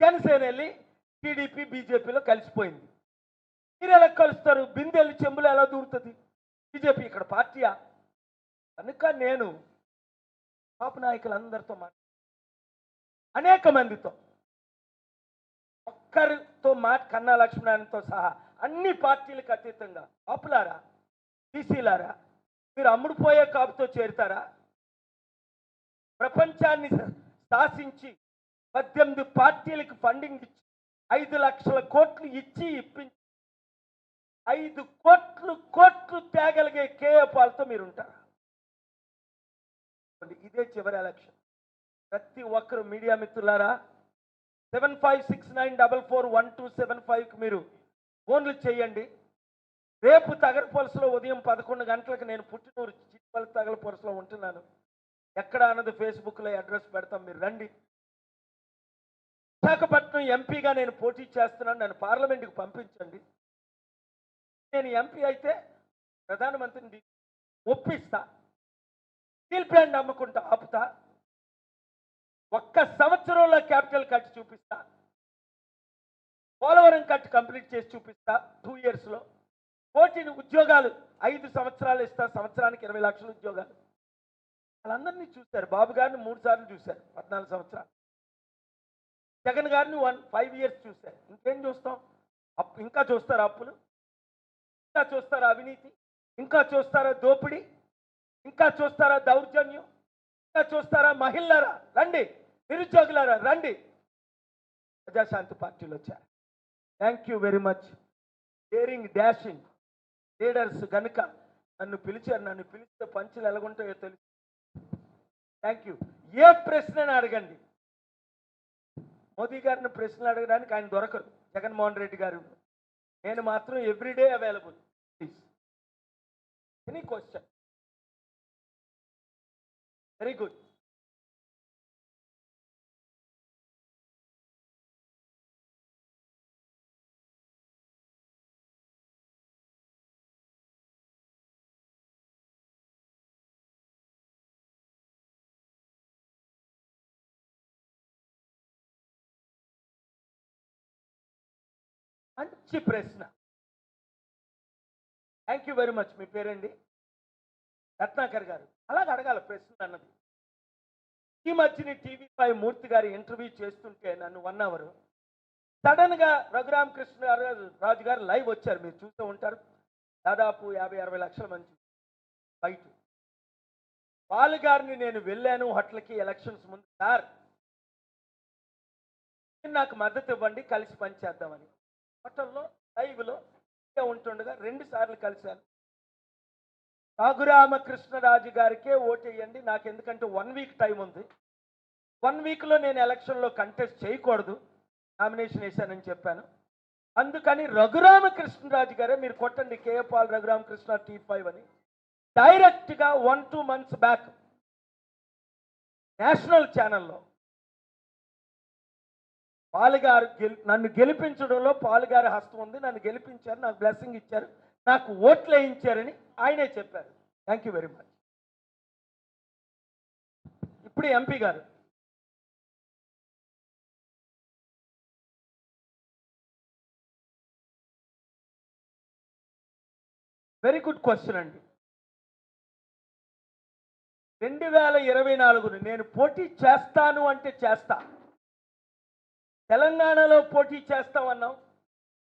జనసేన వెళ్ళి టీడీపీ బీజేపీలో కలిసిపోయింది. మీరు ఎలా కలుస్తారు? బిందెలు చెంబులు ఎలా దూరుతుంది? బీజేపీ ఇక్కడ పార్టీయా? కనుక నేను పాప నాయకులందరితో మా అనేక మందితో ఒక్కరితో మాట కన్నా లక్ష్మీనారాయణతో సహా అన్ని పార్టీలకు అతీతంగా కాపులారా బీసీలారా? మీరు అమ్ముడుపోయే కాపుతో చేరుతారా? ప్రపంచాన్ని శాసించి పద్దెనిమిది పార్టీలకు ఫండింగ్ ఇచ్చి ఐదు లక్షల కోట్లు ఇచ్చి ఇప్పించి ఐదు కోట్లు కోట్లు తేగలిగే కేఏ పాలతో మీరు ఉంటారా ఇదే చివరి ఎలక్షన్ ప్రతి ఒక్కరు మీడియా మిత్రులారా seven five six nine double four one two seven ఫైవ్కి మీరు ఫోన్లు చేయండి. రేపు తగరపొలసలో ఉదయం పదకొండు గంటలకు నేను పుట్టినూరు చిట్పల్లి తగలపొలసలో ఉంటున్నాను. ఎక్కడ అన్నది ఫేస్బుక్లో అడ్రస్ పెడతాం మీరు రండి. విశాఖపట్నం ఎంపీగా నేను పోటీ చేస్తున్నాను. నన్ను పార్లమెంట్కి పంపించండి. నేను ఎంపీ అయితే ప్రధానమంత్రిని ఒప్పిస్తా. Steel plant అమ్ముకుంటా ఆపుతా. ఒక్క సంవత్సరంలో క్యాపిటల్ కట్ చూపిస్తా. పోలవరం కట్ కంప్లీట్ చేసి చూపిస్తా టూ ఇయర్స్లో కోటిని ఉద్యోగాలు ఐదు సంవత్సరాలు ఇస్తా. సంవత్సరానికి ఇరవై లక్షల ఉద్యోగాలు. వాళ్ళందరినీ చూశారు. బాబు గారిని మూడు సార్లు చూశారు. పద్నాలుగు సంవత్సరాలు. జగన్ గారిని వన్ ఫైవ్ ఇయర్స్ చూశారు. ఇంకేం చూస్తాం? అప్పు ఇంకా చూస్తారా అప్పులు. ఇంకా చూస్తారా అవినీతి. ఇంకా చూస్తారా దోపిడీ? ఇంకా చూస్తారా దౌర్జన్యం? ఇంకా చూస్తారా మహిళలరా రండి. నిరుద్యోగులారా రండి. ప్రజాశాంతి పార్టీలో వచ్చారు. Thank you very much daring dashing leaders గనుక నన్ను పిలిచారు. నన్ను పిలిస్తే పంచులు ఎలాగుంటాయో తెలుసు. థ్యాంక్ యూ ఏ ప్రశ్న అడగండి. మోదీ గారిని ప్రశ్నలు అడగడానికి ఆయన దొరకరు. జగన్మోహన్ రెడ్డి గారు. నేను మాత్రం everyday available. Please any question very good మంచి ప్రశ్న. థ్యాంక్ యూ వెరీ మచ్ మీ పేరండి? రత్నాకర్ గారు. అలాగ అడగాలి ప్రశ్న అన్నది. ఈ మధ్యని టీవీ మూర్తి గారి ఇంటర్వ్యూ చేస్తుంటే నన్ను వన్ అవర్. సడన్గా రఘురామకృష్ణ గారు- రాజు గారు లైవ్ వచ్చారు. మీరు చూస్తూ ఉంటారు. దాదాపు యాభై అరవై లక్షల మంది బయట. పాలు గారిని నేను వెళ్ళాను హోటల్కి ఎలక్షన్స్ ముందు. సార్ నాకు మద్దతు ఇవ్వండి. కలిసి పనిచేద్దామని హోటల్లో లైవ్లో ఉంటుండగా రెండు సార్లు కలిశాను. రఘురామకృష్ణరాజు గారికే ఓటేయండి నాకు ఎందుకంటే వన్ వీక్ టైం ఉంది. వన్ వీక్లో నేను ఎలక్షన్లో కంటెస్ట్ చేయకూడదు. నామినేషన్ వేశానని చెప్పాను. అందుకని రఘురామకృష్ణరాజు గారే మీరు కొట్టండి K A Paul Raghuramakrishna T five అని. డైరెక్ట్గా one two months back national ఛానల్లో పాలుగారు గెలి నన్ను గెలిపించడంలో పాలుగారి హస్తం ఉంది. నన్ను గెలిపించారు నాకు బ్లెస్సింగ్ ఇచ్చారు నాకు ఓట్లు వేయించారని ఆయనే చెప్పారు. థ్యాంక్ యూ వెరీ మచ్ ఇప్పుడు ఎంపీ గారు. వెరీ గుడ్ క్వశ్చన్ అండి. రెండు వేల ఇరవై నాలుగును నేను పోటీ చేస్తాను అంటే చేస్తాను తెలంగాణలో పోటీ చేస్తామన్నాం.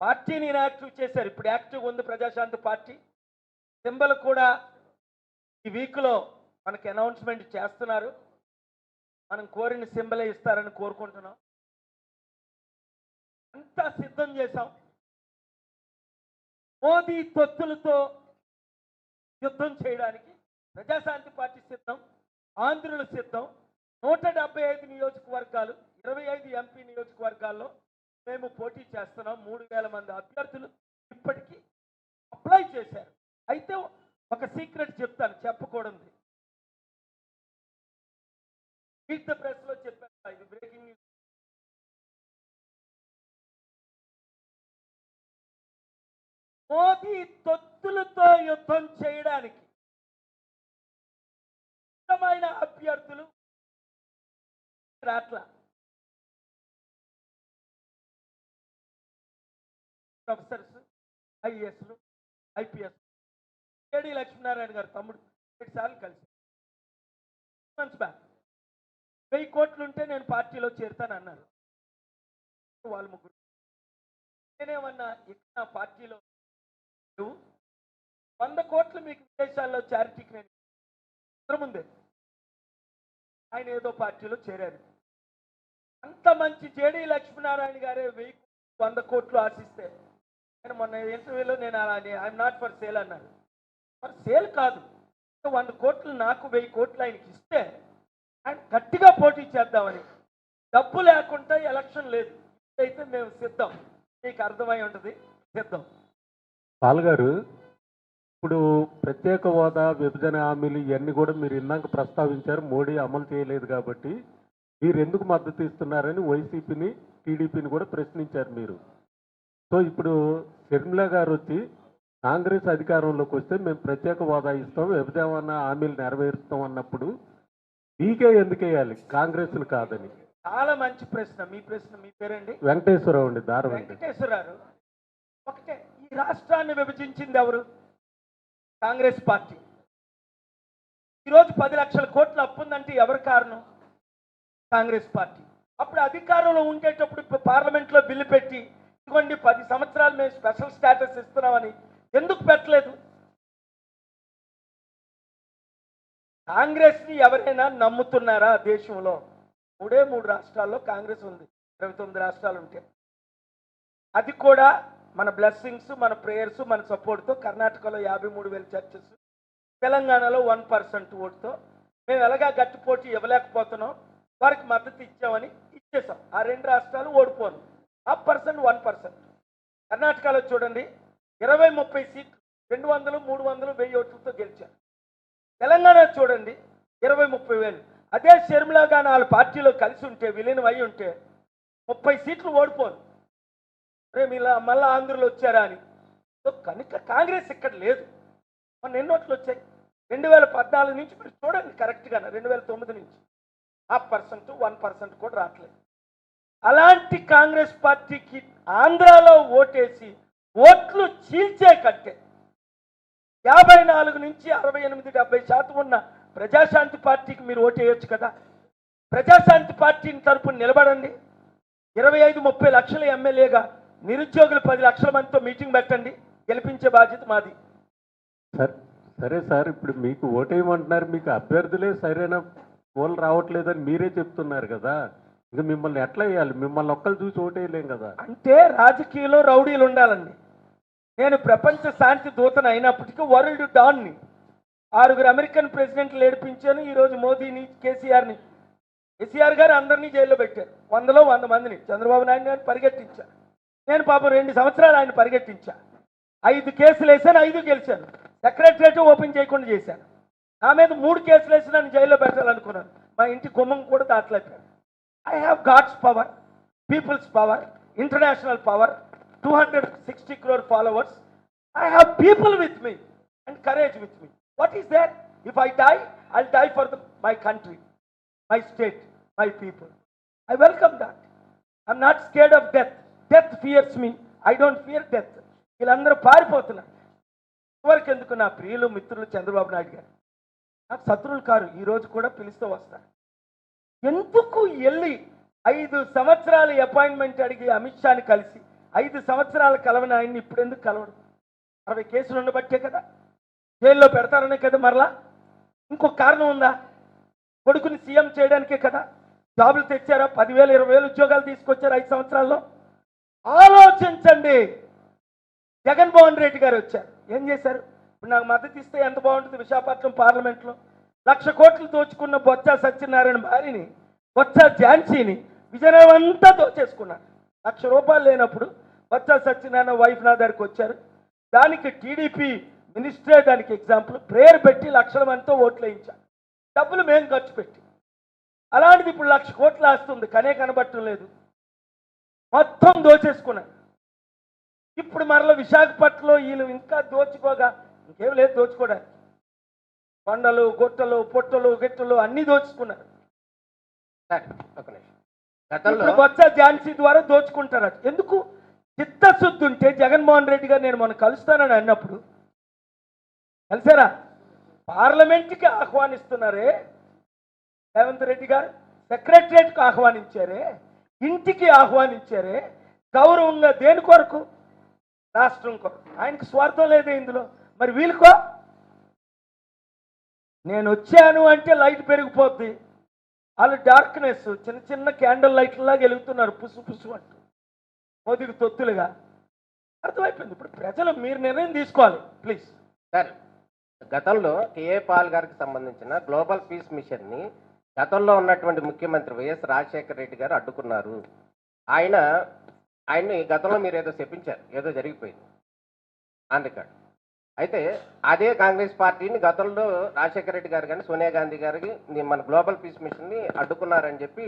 పార్టీని యాక్టివ్ చేశారు. ఇప్పుడు యాక్టివ్ ఉంది ప్రజాశాంతి పార్టీ. సింబల్ కూడా ఈ వీక్లో మనకి అనౌన్స్మెంట్ చేస్తున్నారు. మనం కోరిన సింబలే ఇస్తారని కోరుకుంటున్నాం. అంతా సిద్ధం చేశాం. మోదీ తొత్తులతో యుద్ధం చేయడానికి ప్రజాశాంతి పార్టీ సిద్ధం ఆంధ్రులు సిద్ధం. నూట డెబ్బై ఐదు నియోజకవర్గాలు ఇరవై ఐదు ఎంపీ నియోజకవర్గాల్లో మేము పోటీ చేస్తున్నాం. మూడు వేల మంది అభ్యర్థులు ఇప్పటికీ అప్లై చేశారు. అయితే ఒక సీక్రెట్ చెప్తాను చెప్పకూడదు. మీట్ ద ప్రెస్లో చెప్పాను ఇది బ్రేకింగ్ న్యూస్. మోదీ తొత్తులతో యుద్ధం చేయడానికి అభ్యర్థులు రాట్లా. ప్రొఫెసర్స్ ఐఏఎస్లు ఐపీఎస్ కేడి లక్ష్మీనారాయణ గారు తమ్ముడు ఏడు సార్లు కలిసి. మంత్స్ బ్యాక్ వెయ్యి కోట్లు ఉంటే నేను పార్టీలో చేరుతాను అన్నారు వాళ్ళు ముగ్గురు. నేనేమన్నా ఇక్కడ పార్టీలో వంద కోట్లు మీకు విదేశాల్లో చారిటీకి నేను ముందే. ఆయన ఏదో పార్టీలో చేరారు. అంత మంచి జేడీ లక్ష్మీనారాయణ గారే వెయ్యి వంద కోట్లు ఆశిస్తే మొన్న ఇంటర్వ్యూలో నేను అలా ఐఎమ్ నాట్ ఫర్ సేల్ అన్నాను. ఫర్ సేల్ కాదు. వంద కోట్లు నాకు వెయ్యి కోట్లు ఆయనకి ఇస్తే ఆయన గట్టిగా పోటీ చేద్దామని. డబ్బు లేకుండా ఎలక్షన్ లేదు. అయితే మేము సిద్ధం. మీకు అర్థమై ఉంటుంది. సిద్ధం. పాల్గారు ఇప్పుడు ప్రత్యేక హోదా విభజన హామీలు ఇవన్నీ కూడా మీరు ఇందాక ప్రస్తావించారు. మోడీ అమలు చేయలేదు కాబట్టి మీరు ఎందుకు మద్దతు ఇస్తున్నారని వైసీపీని టీడీపీని కూడా ప్రశ్నించారు మీరు. సో ఇప్పుడు షర్మిల గారు వచ్చి కాంగ్రెస్ అధికారంలోకి వస్తే మేము ప్రత్యేక హోదా ఇస్తాం విభజన హామీలు నెరవేరుస్తాం అన్నప్పుడు మీకే ఎందుకు వేయాలి? కాంగ్రెస్ను కాదని. చాలా మంచి ప్రశ్న. మీ ప్రశ్న మీ పేరండి? వెంకటేశ్వరరావు అండి దారి వెంకట వెంకటేశ్వరరావు. ఒకటే ఈ రాష్ట్రాన్ని విభజించింది ఎవరు? కాంగ్రెస్ పార్టీ. ఈరోజు పది లక్షల కోట్ల అప్పు ఉందంటే ఎవరు కారణం? కాంగ్రెస్ పార్టీ. అప్పుడు అధికారంలో ఉండేటప్పుడు ఇప్పుడు పార్లమెంట్లో బిల్లు పెట్టి ఇదిగోండి పది సంవత్సరాలు మేము స్పెషల్ స్టేటస్ ఇస్తున్నామని ఎందుకు పెట్టలేదు? కాంగ్రెస్ని ఎవరైనా నమ్ముతున్నారా దేశంలో? మూడే మూడు రాష్ట్రాల్లో కాంగ్రెస్ ఉంది. ఇరవై తొమ్మిది రాష్ట్రాలు ఉంటే. అది కూడా మన బ్లెస్సింగ్స్ మన ప్రేయర్స్ మన సపోర్ట్తో కర్ణాటకలో యాభై మూడు వేల చర్చెస్ తెలంగాణలో వన్ పర్సెంట్ ఓటుతో మేము ఎలాగా గట్టి పోటీ ఇవ్వలేకపోతున్నాం? వారికి మద్దతు ఇచ్చామని ఇచ్చేసాం. ఆ రెండు రాష్ట్రాలు ఓడిపోను. హాఫ్ పర్సెంట్ వన్ పర్సెంట్ కర్ణాటకలో చూడండి ఇరవై ముప్పై సీట్లు రెండు వందలు మూడు వందలు వెయ్యి ఓట్లతో గెలిచారు. తెలంగాణ చూడండి ఇరవై ముప్పై వేలు. అదే షర్మిలా గాని వాళ్ళ పార్టీలో కలిసి ఉంటే విలీనం అయి ఉంటే ముప్పై సీట్లు ఓడిపోను రే మీలా మళ్ళా ఆంధ్రలో వచ్చారా అని. సో కనుక కాంగ్రెస్ ఇక్కడ లేదు. మన ఎన్నోట్లు వచ్చాయి? రెండు వేల పద్నాలుగు నుంచి మీరు చూడండి కరెక్ట్గా రెండు వేల తొమ్మిది నుంచి. హాఫ్ పర్సెంట్ వన్ పర్సెంట్ కూడా రావట్లేదు. అలాంటి కాంగ్రెస్ పార్టీకి ఆంధ్రాలో ఓటేసి ఓట్లు చీల్చే కట్టే యాభై నాలుగు నుంచి అరవై ఎనిమిది డెబ్బై శాతం ఉన్న ప్రజాశాంతి పార్టీకి మీరు ఓటేయచ్చు కదా. ప్రజాశాంతి పార్టీని తరపున నిలబడండి. ఇరవై ఐదు ముప్పై లక్షల ఎమ్మెల్యేగా నిరుద్యోగులు పది లక్షల మందితో మీటింగ్ పెట్టండి. గెలిపించే బాధ్యత మాది. సార్ సరే సార్ ఇప్పుడు మీకు ఓటేయమంటున్నారు మీకు అభ్యర్థులే సరైన పోలు రావట్లేదని మీరే చెప్తున్నారు కదా. ఇక మిమ్మల్ని ఎట్లా వేయాలి? మిమ్మల్ని ఒక్కరు చూసి ఓటేయలేం కదా. అంటే రాజకీయంలో రౌడీలు ఉండాలండి. నేను ప్రపంచ శాంతి దూతను అయినప్పటికీ వరల్డ్ డాన్ని. ఆరుగురు అమెరికన్ ప్రెసిడెంట్లు ఏడిపించాను. ఈరోజు మోదీని కేసీఆర్ని. కేసీఆర్ గారు అందరినీ జైల్లో పెట్టారు. వందలో వంద మందిని. చంద్రబాబు నాయుడు గారిని పరిగెట్టించాను నేను పాపం రెండు సంవత్సరాలు ఆయన పరిగెట్టించా. ఐదు కేసులు వేసాను ఐదు గెలిచాను. సెక్రటరేట్ ఓపెన్ చేయకుండా చేశాను. నా మీద మూడు కేసులు వేసి నన్ను జైల్లో పెట్టాలనుకున్నాను. మా ఇంటి గుమ్మం కూడా దాటలేపాను I have God's power people's power international power two hundred sixty crore followers I have people with me and courage with me what is there if I die I die for the my country my state my people I welcome that I'm not scared of death death fears me I don't fear death వీళ్ళందరూ పారిపోతున్నారు. ఇవరకు ఎందుకు నా ప్రియులు మిత్రులు చంద్రబాబు నాయుడు గారు? నాకు శత్రువులు car. ఈరోజు కూడా పిలుస్తూ వస్తారు. ఎందుకు వెళ్ళి ఐదు సంవత్సరాల అపాయింట్మెంట్ అడిగి అమిత్ షాని కలిసి ఐదు సంవత్సరాల కలవని ఆయన్ని ఇప్పుడు ఎందుకు కలవడం? అరవై కేసులు ఉండబట్టే కదా. జైల్లో పెడతారనే కదా మరలా? ఇంకొక కారణం ఉందా? కొడుకుని సీఎం చేయడానికే కదా? జాబులు తెచ్చారా? పదివేలు ఇరవై వేలు ఉద్యోగాలు తీసుకొచ్చారు ఐదు సంవత్సరాల్లో? ఆలోచించండి. జగన్మోహన్ రెడ్డి గారు వచ్చారు. ఏం చేశారు? ఇప్పుడు నాకు మద్దతు ఇస్తే ఎంత బాగుంటుంది విశాఖపట్నం పార్లమెంట్లో? లక్ష కోట్లు దోచుకున్న బొత్స సత్యనారాయణ భార్యని బొత్స ఝాన్సీని విజయనగరం అంతా దోచేసుకున్నారు. లక్ష రూపాయలు లేనప్పుడు బొత్స సత్యనారాయణ వైఫ్ నా దగ్గరికి వచ్చారు. దానికి టీడీపీ మినిస్టరే దానికి ఎగ్జాంపుల్ ప్రేయర్ పెట్టి లక్షల మందితో ఓట్లు వేయించారు. డబ్బులు మేము ఖర్చు పెట్టి. అలాంటిది ఇప్పుడు లక్ష కోట్లు ఆస్తుంది కనే కనబట్టం లేదు. మొత్తం దోచేసుకున్నారు. ఇప్పుడు మరల విశాఖపట్నంలో వీళ్ళు ఇంకా దోచుకోగా ఇంకేం లేదు దోచుకోవడానికి. కొండలు గుట్టలు పొట్టలు గిట్టలు అన్ని దోచుకున్నారు. బొత్స ఝాన్సీ ద్వారా దోచుకుంటారు ఎందుకు? చిత్తశుద్ధి ఉంటే జగన్మోహన్ రెడ్డి గారు నేను మొన్న కలుస్తానని అన్నప్పుడు కలిసారా? పార్లమెంట్కి ఆహ్వానిస్తున్నారే రేవంత్ రెడ్డి గారు సెక్రటరియట్కి ఆహ్వానించారే ఇంటికి ఆహ్వానించారే గౌరవంగా దేని కొరకు? రాష్ట్రం కొరకు. ఆయనకు స్వార్థం లేదే ఇందులో. మరి వీళ్ళకో? నేను వచ్చాను అంటే లైట్ పెరిగిపోద్ది. వాళ్ళు డార్క్నెస్ చిన్న చిన్న క్యాండిల్ లైట్లలాగా వెలుగుతున్నారు. పుసు పుసు అంటూ. మొదటి తొత్తులుగా. అర్థమైపోయింది. ఇప్పుడు ప్రజలు మీరు నిర్ణయం తీసుకోవాలి. ప్లీజ్. సార్ గతంలో కేఏ పాల్ గారికి సంబంధించిన గ్లోబల్ పీస్ మిషన్ని గతంలో ఉన్నటువంటి ముఖ్యమంత్రి వైఎస్ రాజశేఖర రెడ్డి గారు అడ్డుకున్నారు. ఆయన ఆయన్ని గతంలో మీరు ఏదో చెప్పించారు. ఏదో జరిగిపోయింది. ఆన్ అయితే అదే కాంగ్రెస్ పార్టీని గతంలో రాజశేఖర రెడ్డి గారు కానీ సోనియా గాంధీ గారికి మన గ్లోబల్ పీస్ మిషన్ని అడ్డుకున్నారని చెప్పి